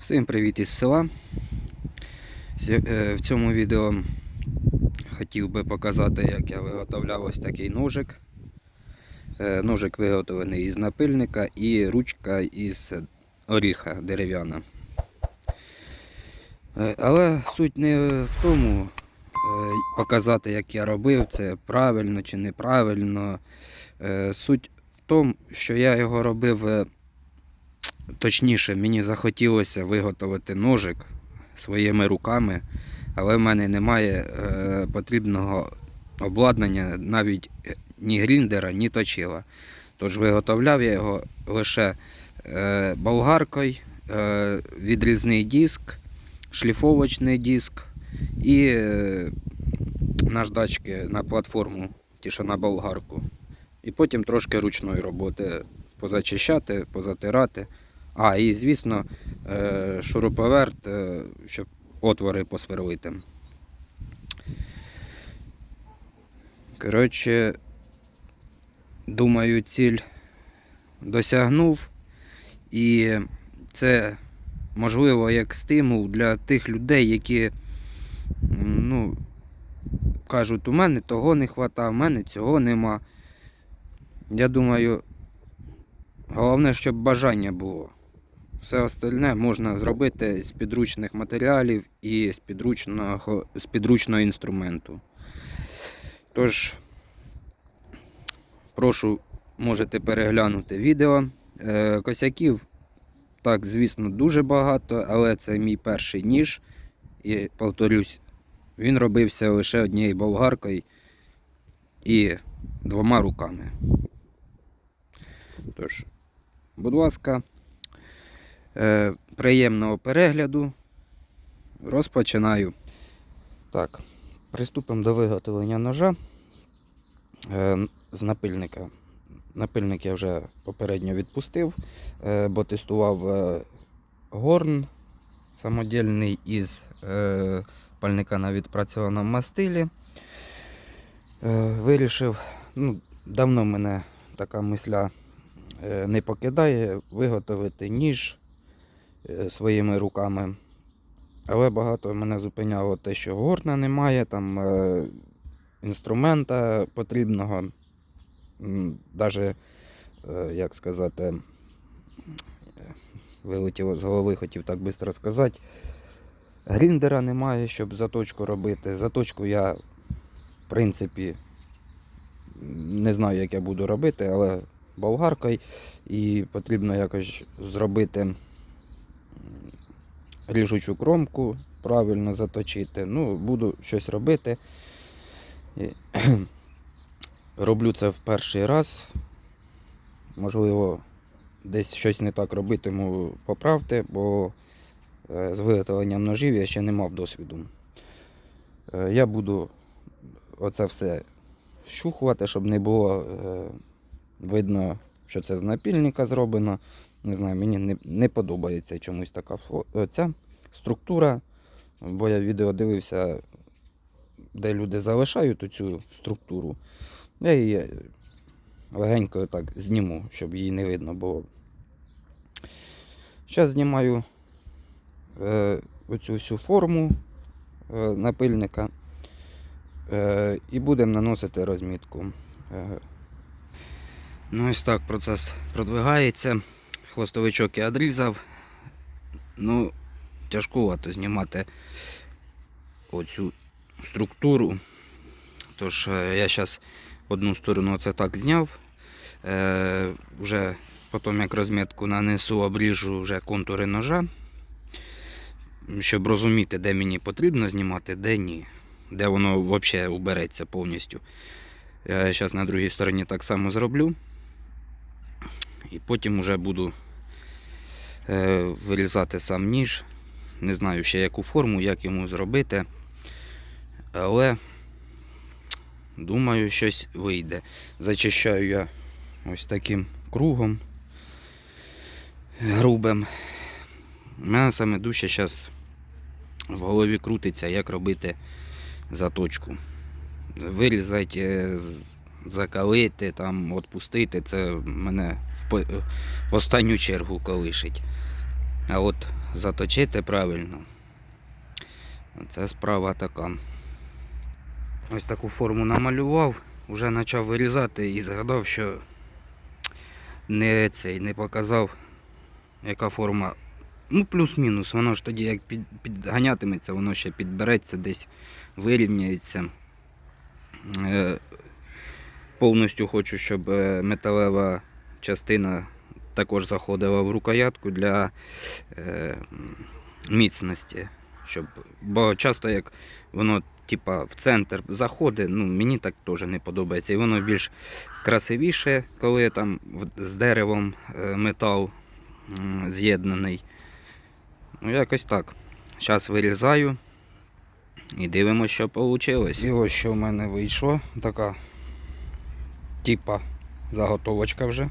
Всім привіт із села. Е, В цьому відео хотів би показати, як я виготовляв ось такий ножик. Е, Ножик виготовлений із напильника і ручка із оріха дерев'яна. Е, Але суть не в тому показати, як я робив, це правильно чи неправильно. Суть в тому, що я його робив. Точніше, мені захотілося виготовити ножик своїми руками, але в мене немає е, потрібного обладнання, навіть е, ні гріндера, ні точила. Тож виготовляв я його лише е, болгаркою, відрізний диск, шліфовочний диск і наждачки на платформу, ті, що на болгарку. І потім трошки ручної роботи позачищати, позатирати. А, і звісно, е, шуруповерт, е, щоб отвори посверлити. Коротше, думаю, ціль досягнув. І це можливо як стимул для тих людей, які ну, кажуть, у мене того не вистачає, у мене цього нема. Я думаю, головне, щоб бажання було. Все остальне можна зробити з підручних матеріалів і з підручного, з підручного інструменту. Тож, прошу, можете переглянути відео. Е, Косяків, так, звісно, дуже багато, але це мій перший ніж. І повторюсь, він робився лише однією болгаркою і двома руками. Тож, будь ласка. Е, приємного перегляду. Розпочинаю. Так, приступимо до виготовлення ножа е, з напильника. Напильник я вже попередньо відпустив, е, бо тестував горн самодільний із пальника на відпрацьованому мастилі. Вирішив, ну, давно мене така мисля не покидає виготовити ніж своїми руками. Але багато мене зупиняло те, що горна немає, там е, інструмента потрібного. Навіть, як сказати, е, вилетіло з голови, хотів так швидко сказати. Гріндера немає, щоб заточку робити. Заточку я, в принципі, не знаю, як я буду робити, але болгаркою і потрібно якось зробити ріжучу кромку, правильно заточити. Ну, буду щось робити. Роблю це в перший раз. Можливо, десь щось не так робитиму, поправте, бо е, з виготовленням ножів я ще не мав досвіду. Е, Я буду оце все щухувати, щоб не було е, видно, що це з напільника зроблено. Не знаю, мені не, не подобається чомусь така ця структура, бо я відео дивився, де люди залишають цю структуру. Я її легенько так зніму, щоб її не видно було. Зараз знімаю е, оцю всю форму е, напильника е, і будемо наносити розмітку. Е, Ну, ось так процес продвигається. Хвостовичок я відрізав. Ну, тяжкувато знімати оцю структуру. Тож е, я зараз одну сторону оце так зняв. Е, вже потім як розмітку нанесу, обріжу вже контури ножа. Щоб розуміти, де мені потрібно знімати, де ні. Де воно взагалі убереться повністю. Я зараз на другій стороні так само зроблю. І потім вже буду е, вирізати сам ніж. Не знаю ще яку форму, як йому зробити. Але думаю, щось вийде. Зачищаю я ось таким кругом грубим. У мене саме дужче зараз в голові крутиться, як робити заточку. Вирізати, е, закалити, там, відпустити, це мене в останню чергу колишить. А от заточити правильно. Це справа така. Ось таку форму намалював, вже почав вирізати і згадав, що не цей не показав, яка форма. Ну, плюс-мінус, воно ж тоді як під, підганятиметься, воно ще підбереться, десь вирівняється. Е, повністю хочу, щоб е, металева частина також заходила в рукоятку для е, міцності. Щоб, бо часто як воно типа, в центр заходить, ну, мені так теж не подобається. І воно більш красивіше, коли там з деревом е, метал з'єднаний. Ну, якось так. Зараз вирізаю і дивимося, що вийшло. І ось що в мене вийшло. Така типа заготовочка вже.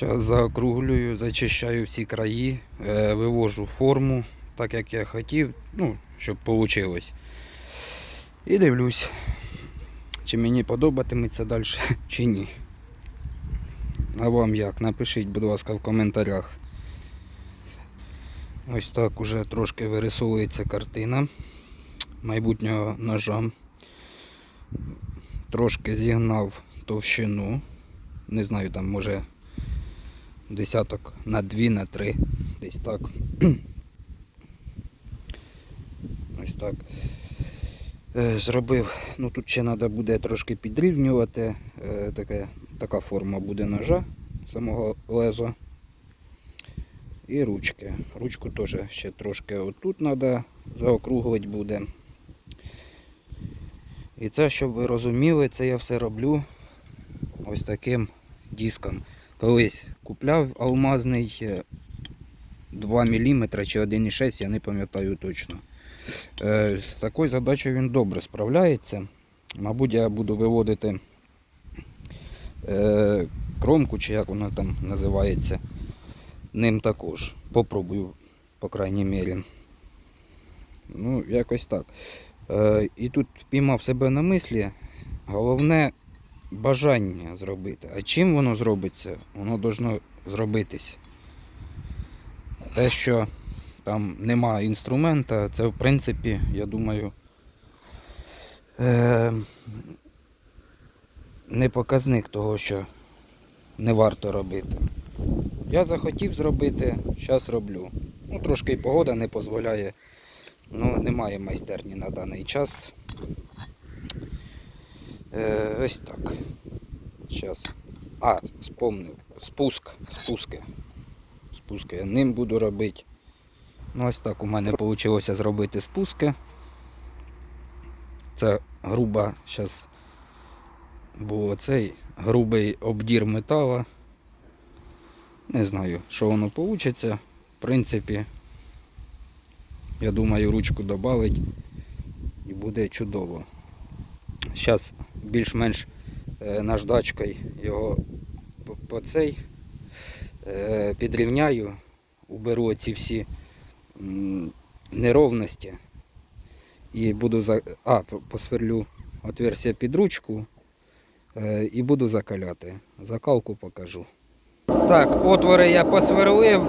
Зараз заокруглюю, зачищаю всі краї, е, вивожу форму, так як я хотів, ну, щоб вийшло. І дивлюсь, чи мені подобатиметься далі, чи ні. А вам як? Напишіть, будь ласка, в коментарях. Ось так уже трошки вирисовується картина майбутнього ножа. Трошки зігнав товщину. Не знаю, там може десяток на дві, на три. Десь так. Ось так. Е, Зробив, ну тут ще треба буде трошки підрівнювати. Е, Таке, така форма буде ножа самого леза. І ручки. Ручку теж ще трошки отут треба заокруглити буде. І це, щоб ви розуміли, це я все роблю ось таким диском. Колись купляв алмазний е, 2 мм чи 1,6, я не пам'ятаю точно. Е, З такою задачею він добре справляється. Мабуть, я буду виводити е, кромку, чи як вона там називається, ним також. Попробую, по крайній мірі. Ну, якось так. Е, і тут впіймав себе на мислі. Головне бажання зробити. А чим воно зробиться? Воно должно зробитись. Те, що там нема інструмента, це в принципі, я думаю, е, не показник того, що не варто робити. Я захотів зробити, зараз роблю. Ну, трошки погода не дозволяє. Ну, немає майстерні на даний час. Е, ось так. Зараз. А, спомнив. Спуск. Спуски. Спуски я ним буду робити. Ну, ось так у мене вийшло зробити спуски. Це груба зараз був цей грубий обдір метала. Не знаю, що воно вийде. В принципі, я думаю, ручку додавить і буде чудово. Зараз більш-менш е, наждачкою його по- цей е, підрівняю, уберу ці всі неровності і буду за... а, посверлю отверстие під ручку е, і буду закаляти. Закалку покажу. Так, отвори я посверлив.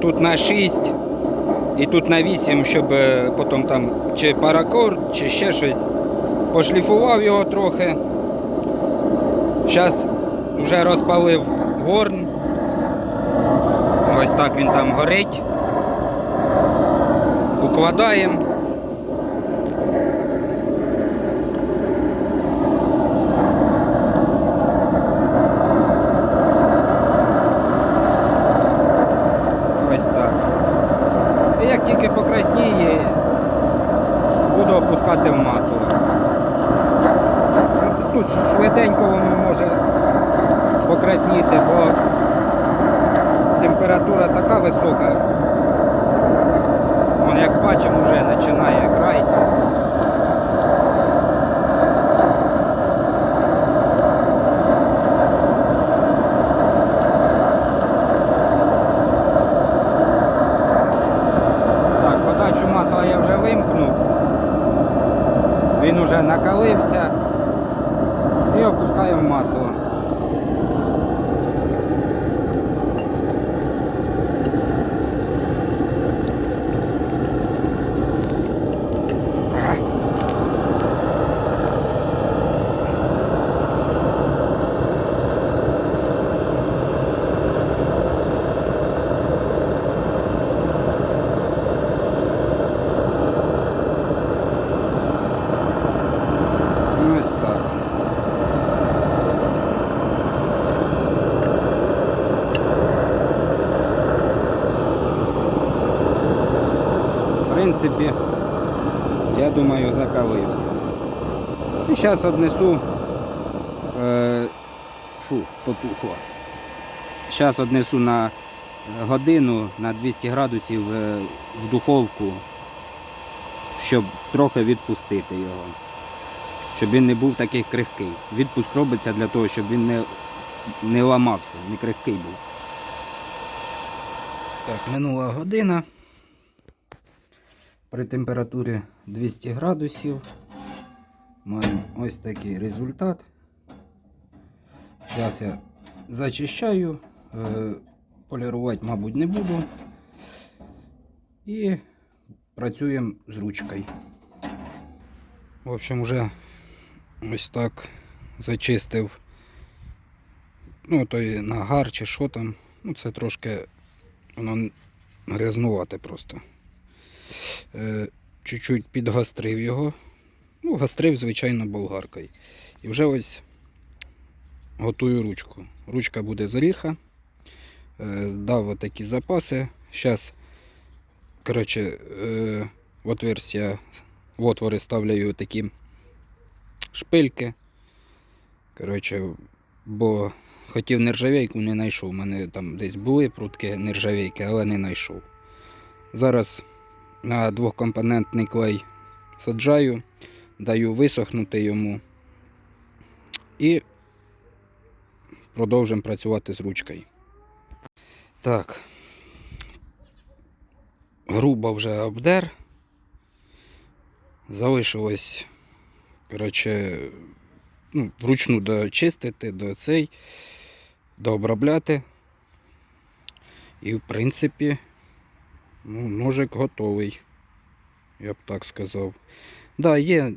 Тут на 6 і тут на 8, щоб потім там чи паракорд, чи ще щось. Пошліфував його трохи. Зараз вже розпалив горн. Ось так він там горить. Укладаємо. Ось так. Як тільки покрасніє, буду опускати в масло. Тут швиденько воно може покрасніти, бо температура така висока. Вон, як бачимо, вже починає край. Подачу масла я вже вимкнув. Він уже накалився. І опускаємо масло. Принципі, я думаю, закалився. І зараз однесу. Е, фу, потухло. Зараз однесу на годину на 200 градусів е, в духовку, щоб трохи відпустити його. Щоб він не був такий крихкий. Відпуск робиться для того, щоб він не, не ламався, не крихкий був. Так, минула година. При температурі 200 градусів маємо ось такий результат. Зараз я зачищаю, е, полірувати, мабуть, не буду. І працюємо з ручкою. В общем, вже ось так зачистив. Ну, той нагар чи що там. Ну, це трошки воно грязнувате просто. Е, чуть-чуть підгострив його. Ну, гострив, звичайно, болгаркою. І вже ось готую ручку. Ручка буде з оріха. Е, дав отакі запаси. Зараз, коротше, е, в отверстя, в отвори ставляю такі шпильки. Коротше, бо хотів нержавейку, не знайшов. У мене там десь були прутки нержавейки, але не знайшов. Зараз на двохкомпонентний клей саджаю, даю висохнути йому і продовжимо працювати з ручкою. Так. Грубо вже обдер. Залишилось, коротше, ну, вручну дочистити до цей, дообробляти. І, в принципі, ну, ножик готовий, я б так сказав. Да, є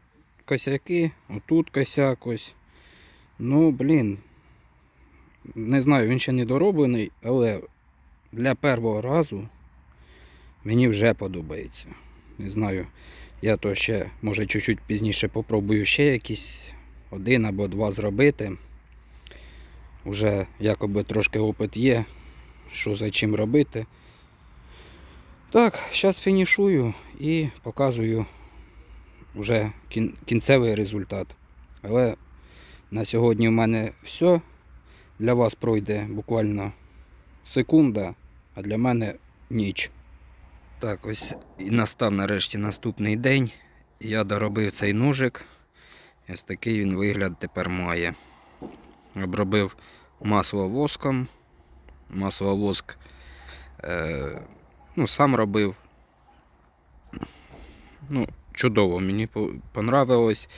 косяки, отут косяк ось. Ну, блін. Не знаю, він ще не дороблений, але для першого разу мені вже подобається. Не знаю, я то ще, може, чуть-чуть пізніше попробую ще якісь один або два зробити. Уже якоби трошки опит є, що за чим робити. Так, зараз фінішую і показую вже кін- кінцевий результат. Але на сьогодні в мене все. Для вас пройде буквально секунда, а для мене ніч. Так, ось і настав нарешті наступний день. Я доробив цей ножик. Ось такий він вигляд тепер має. Обробив масло воском. Масло воск е, ну, сам робив. Ну, чудово, мені по- понравилось.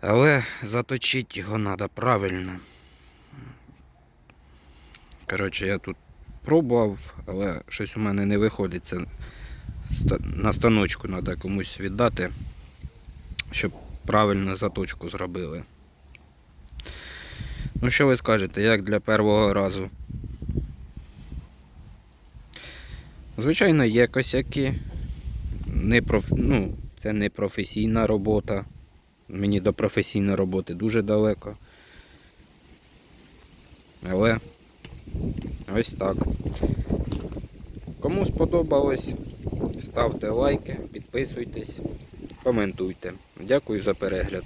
Але заточити його треба правильно. Коротше, я тут пробував, але щось у мене не виходить. Це на станочку треба комусь віддати, щоб правильно заточку зробили. Ну, що ви скажете, як для першого разу? Звичайно, є косяки. Не проф... ну, це не професійна робота. Мені до професійної роботи дуже далеко. Але ось так. Кому сподобалось, ставте лайки, підписуйтесь, коментуйте. Дякую за перегляд.